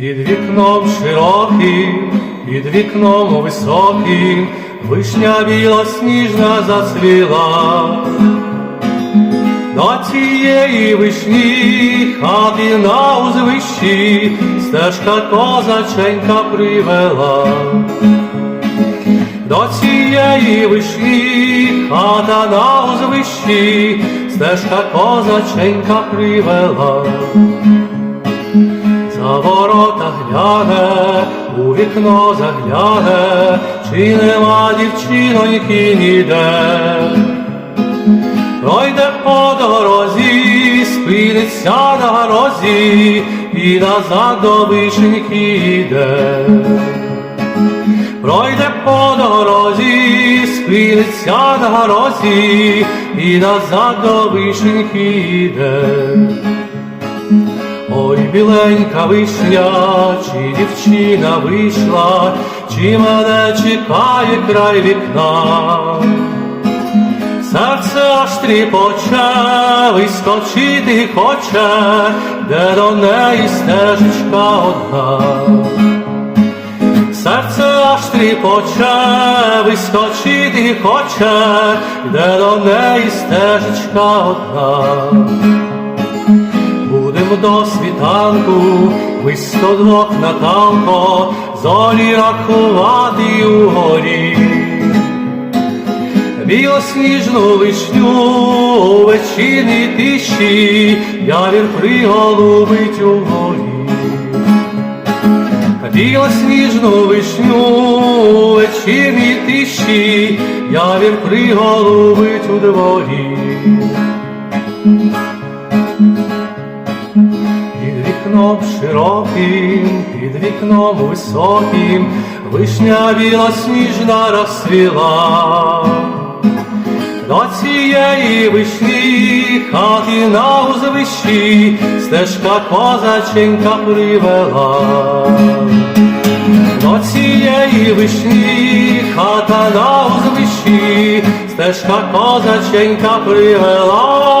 Під вікном широким, під вікном високим, вишня біла сніжна зацвіла. До цієї вишні хати на узвищі стежка козаченька привела. До цієї вишні хата на узвищі стежка козаченька привела. Гляне, у вікно загляне, чи нема дівчиноньки ніде. Пройде по дорозі, спиниться на розі, і назад до вишеньки йде. Пройде по дорозі, спиниться на розі, і назад до вишеньки йде. Ой, біленька вишня, чи дівчина вийшла, чи мене чекає край вікна. Серце аж тріпоче, вискочити хоче, де до неї стежечка одна. Серце аж тріпоче, вискочити хоче, де до неї стежечка одна. Будем до світанку, ми сто двох Наталко, зорі рахувати угорі. Білосніжну вишню у вечірній тиші, явір приголубить угорі. Білосніжну вишню у вечірній тиші, явір приголубить у дворі. Вікном широким, під вікном високим, вишня білосніжна розсвіла. До цієї вишні хати на узвищі стежка козаченька привела. До цієї вишні хата на узвищі стежка козаченька привела.